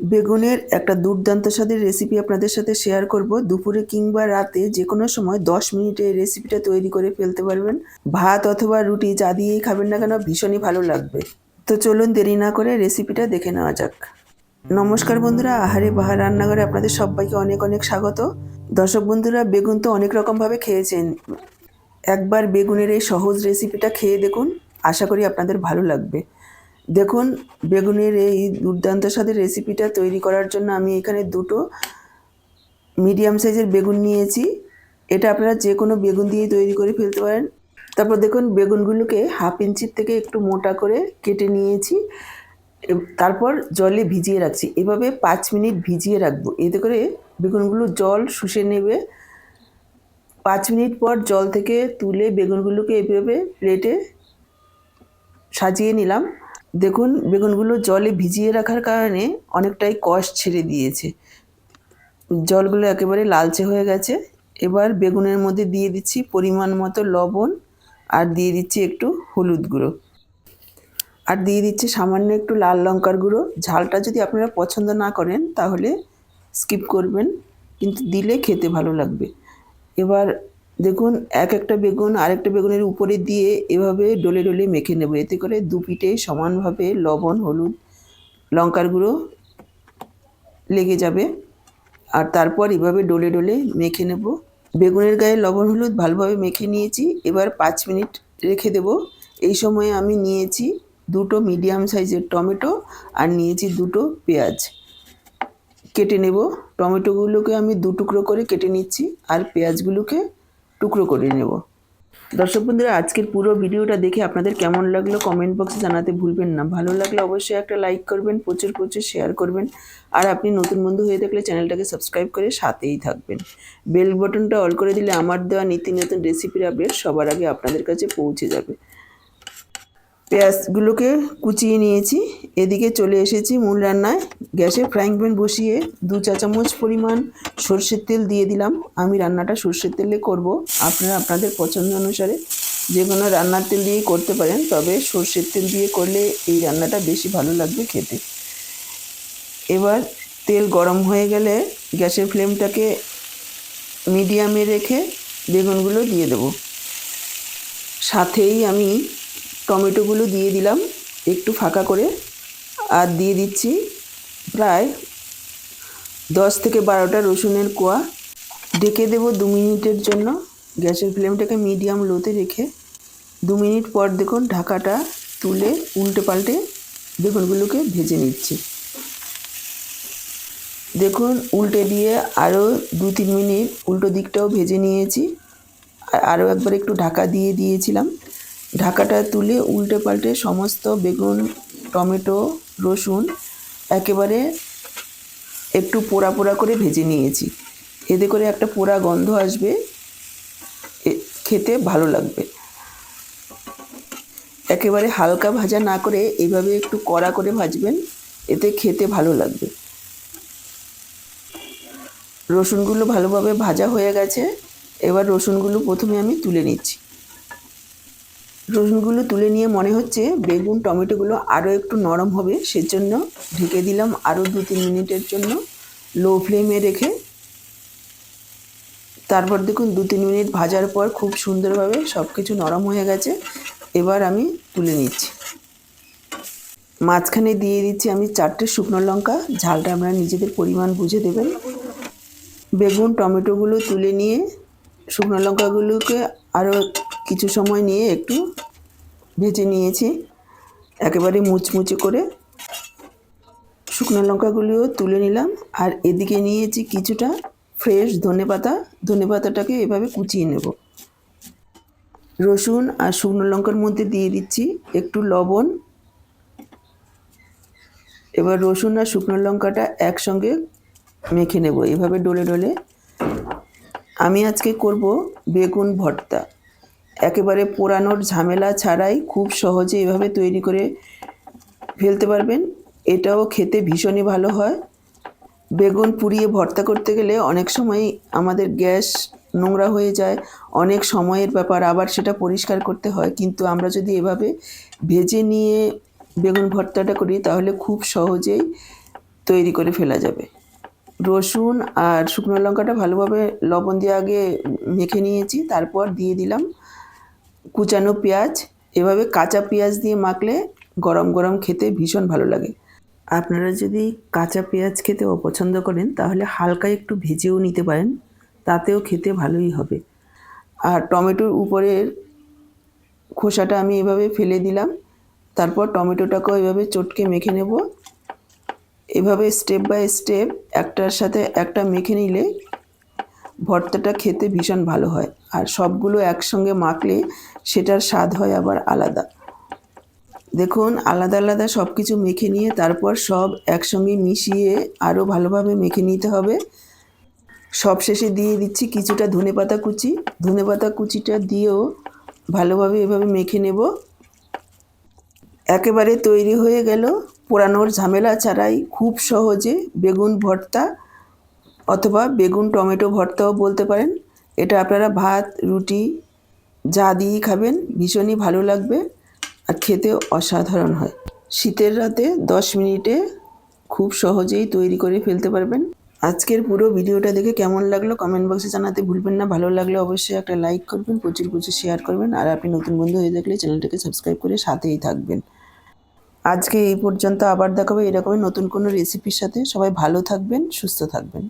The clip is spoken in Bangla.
বেগুনের একটা দুর্দান্ত স্বাদের রেসিপি আপনাদের সাথে শেয়ার করব। দুপুরে কিংবা রাতে যে কোনো সময় দশ মিনিটে এই রেসিপিটা তৈরি করে ফেলতে পারবেন। ভাত অথবা রুটি যা দিয়েই খাবেন না কেন, ভীষণই ভালো লাগবে। তো চলুন দেরি না করে রেসিপিটা দেখে নেওয়া যাক। নমস্কার বন্ধুরা, আহারে বাহার রান্নাঘরে আপনাদের সবাইকে অনেক অনেক স্বাগত। দর্শক বন্ধুরা, বেগুন তো অনেক রকমভাবে খেয়েছেন। একবার বেগুনের এই সহজ রেসিপিটা খেয়ে দেখুন। আশা করি আপনাদের ভালো লাগবে। দেখুন, বেগুনের এই দুর্দান্ত স্বাদের রেসিপিটা তৈরি করার জন্য আমি এখানে দুটো মিডিয়াম সাইজের বেগুন নিয়েছি। এটা আপনারা যে কোনো বেগুন দিয়ে তৈরি করে ফেলতে পারেন। তারপর দেখুন, বেগুনগুলোকে হাফ ইঞ্চির থেকে একটু মোটা করে কেটে নিয়েছি। তারপর জলে ভিজিয়ে রাখছি। এভাবে পাঁচ মিনিট ভিজিয়ে রাখব। এতে করে বেগুনগুলো জল শুষে নেবে। পাঁচ মিনিট পর জল থেকে তুলে বেগুনগুলোকে এভাবে প্লেটে সাজিয়ে নিলাম। দেখুন, বেগুনগুলো জলে ভিজিয়ে রাখার কারণে অনেকটাই কষ ছেড়ে দিয়েছে। জলগুলো একেবারে লালচে হয়ে গেছে। এবার বেগুনের মধ্যে দিয়ে দিচ্ছি পরিমাণ মতো লবণ আর দিয়ে দিচ্ছি একটু হলুদ গুঁড়ো। আর দিয়ে দিচ্ছি সামান্য একটু লাল লঙ্কার গুঁড়ো। ঝালটা যদি আপনারা পছন্দ না করেন তাহলে স্কিপ করবেন, কিন্তু দিলে খেতে ভালো লাগবে। এবার দেখুন, এক একটা বেগুন আরেকটা বেগুনের উপরে দিয়ে এভাবে ডলে ডলে মেখে নেব। এতে করে দু পিঠে সমানভাবে লবণ, হলুদ, লঙ্কার গুঁড়ো লেগে যাবে। আর তারপর এভাবে ডলে ডলে মেখে নেব। বেগুনের গায়ে লবণ, হলুদ ভালোভাবে মেখে নিয়েছি। এবার পাঁচ মিনিট রেখে দেব। এই সময়ে আমি নিয়েছি দুটো মিডিয়াম সাইজের টমেটো আর নিয়েছি দুটো পেঁয়াজ। কেটে নেব। টমেটোগুলোকে আমি দু টুকরো করে কেটে নিচ্ছি আর পেঁয়াজগুলোকে টুকরো করে নেব। দর্শক বন্ধুরা, আজকের পুরো ভিডিওটা দেখে আপনাদের কেমন লাগল কমেন্ট বক্সে জানাতে ভুলবেন না। ভালো লাগলে অবশ্যই একটা লাইক করবেন, প্রচুর প্রচুর শেয়ার করবেন। আর আপনি নতুন বন্ধু হয়ে থাকলে চ্যানেলটাকে সাবস্ক্রাইব করে সাথেই থাকবেন। বেল বটনটা অল করে দিলে আমার দেওয়া নিত্য নতুন রেসিপির আপডেট সবার আগে আপনাদের কাছে পৌঁছে যাবে। পেঁয়াজগুলোকে কুচিয়ে নিয়েছি। এদিকে চলে এসেছি মূল রান্নায়। গ্যাসে ফ্রাইং প্যান বসিয়ে দু চা চামচ পরিমাণ সর্ষের তেল দিয়ে দিলাম। আমি রান্নাটা সর্ষের তেলে করব। আপনারা আপনাদের পছন্দ অনুসারে যে কোনো রান্নার তেল দিয়েই করতে পারেন, তবে সর্ষের তেল দিয়ে করলে এই রান্নাটা বেশি ভালো লাগবে খেতে। এবার তেল গরম হয়ে গেলে গ্যাসের ফ্লেমটাকে মিডিয়ামে রেখে বেগুনগুলো দিয়ে দেবো। সাথেই আমি টমেটোগুলো দিয়ে দিলাম একটু ফাঁকা করে আর দিয়ে দিচ্ছি প্রায় দশ থেকে বারোটা রসুনের কোয়া। ঢেকে দেবো দু মিনিটের জন্য। গ্যাসের ফ্লেমটাকে মিডিয়াম লোতে রেখে দু মিনিট পর দেখুন ঢাকাটা তুলে উল্টে পাল্টে বেগুনগুলোকে ভেজে নিচ্ছি। দেখুন উল্টে দিয়ে আরও দু তিন মিনিট উল্টো দিকটাও ভেজে নিয়েছি। আর আরও একবার একটু ঢাকা দিয়ে দিয়েছিলাম। ঢাকাটা তুলে উল্টে পাল্টে সমস্ত বেগুন, টমেটো, রসুন একেবারে একটু পোড়া পোড়া করে ভেজে নিয়েছি। এতে করে একটা পোড়া গন্ধ আসবে খেতে ভালো লাগবে। একেবারে হালকা ভাজা না করে এভাবে একটু কড়া করে ভাজবেন, এতে খেতে ভালো লাগবে। রসুনগুলো ভালোভাবে ভাজা হয়ে গেছে, এবার রসুনগুলো প্রথমে আমি তুলে নিচ্ছি। রসুনগুলো তুলে নিয়ে মনে হচ্ছে বেগুন, টমেটোগুলো আরও একটু নরম হবে, সেজন্য ঢেকে দিলাম আরও দু তিন মিনিটের জন্য লো ফ্লেমে রেখে। তারপর দেখুন দু তিন মিনিট ভাজার পর খুব সুন্দরভাবে সব কিছু নরম হয়ে গেছে, এবার আমি তুলে নিচ্ছি। মাঝখানে দিয়ে দিচ্ছি আমি চারটে শুকনো লঙ্কা, ঝালটা আপনারা নিজেদের পরিমাণ বুঝে দেবেন। বেগুন, টমেটোগুলো তুলে নিয়ে শুকনো লঙ্কাগুলোকে আরও কিছু সময় নিয়ে একটু ভেজে নিয়েছি। একেবারে মুচমুচে করে শুকনো লঙ্কাগুলিও তুলে নিলাম। আর এদিকে নিয়েছি কিছুটা ফ্রেশ ধনেপাতা ধনেপাতাটাকে এভাবে কুচিয়ে নেব। রসুন আর শুকনো লঙ্কার মধ্যে দিয়ে দিচ্ছি একটু লবণ। এবার রসুন আর শুকনো লঙ্কাটা একসঙ্গে মেখে নেব। এভাবে ডলে ডলে। আমি আজকে করব বেগুন ভর্তা। একেবারে পোড়ানোর ঝামেলা ছাড়াই খুব সহজে এভাবে তৈরি করে ফেলতে পারবেন। এটাও খেতে ভীষণই ভালো হয়। বেগুন পুড়িয়ে ভর্তা করতে গেলে অনেক সময় আমাদের গ্যাস নোংরা হয়ে যায়, অনেক সময়ের ব্যাপার, আবার সেটা পরিষ্কার করতে হয়। কিন্তু আমরা যদি এভাবে ভেজে নিয়ে বেগুন ভর্তাটা করি, তাহলে খুব সহজেই তৈরি করে ফেলা যাবে। রসুন আর শুকনো লঙ্কাটা ভালোভাবে লবণ দিয়ে আগে মেখে নিয়েছি, তারপর দিয়ে দিলাম কুচানো পেঁয়াজ, এভাবে কাঁচা পেঁয়াজ দিয়ে মাখলে গরম গরম খেতে ভীষণ ভালো লাগে। আপনারা যদি কাঁচা পেঁয়াজ খেতে অপছন্দ করেন, তাহলে হালকা একটু ভেজেও নিতে পারেন, তাতেও খেতে ভালোই হবে। আর টমেটোর উপরের খোসাটা আমি এভাবে ফেলে দিলাম। তারপর টমেটোটাকেও এভাবে চটকে মেখে নেব। এভাবে স্টেপ বাই স্টেপ একটার সাথে একটা মেখে নিলে ভর্তাটা খেতে ভীষণ ভালো হয়। আর সবগুলো একসঙ্গে মাখলে সেটার স্বাদ হয় আবার আলাদা। দেখুন, আলাদা আলাদা সব কিছু মেখে নিয়ে তারপর সব একসঙ্গে মিশিয়ে আরও ভালোভাবে মেখে নিতে হবে। সব শেষে দিয়ে দিচ্ছি কিছুটা ধনেপাতা কুচি। ধনেপাতা কুচিটা দিয়েও ভালোভাবে এভাবে মেখে নেব। একেবারে তৈরি হয়ে গেল। পোড়ানোর ঝামেলা ছাড়াই খুব সহজে বেগুন ভর্তা অথবা বেগুন, টমেটো, ভর্তাও বলতে পারেন। এটা আপনারা ভাত, রুটি, যা দিয়েই খাবেন, ভীষণই ভালো লাগবে আর খেতে অসাধারণ হয়। শীতের রাতে দশ মিনিটে খুব সহজেই তৈরি করে ফেলতে পারবেন। আজকের পুরো ভিডিওটা দেখে কেমন লাগল কমেন্ট বক্সে জানাতে ভুলবেন না। ভালো লাগলে অবশ্যই একটা লাইক করবেন, প্রচুর প্রচুর শেয়ার করবেন আর আপনি নতুন বন্ধু হয়ে থাকলে চ্যানেলটাকে সাবস্ক্রাইব করে সাথেই থাকবেন। আজকে এই পর্যন্ত আবার দেখাবো এরকমই নতুন কোনো রেসিপির সাথে। সবাই ভালো থাকবেন, সুস্থ থাকবেন।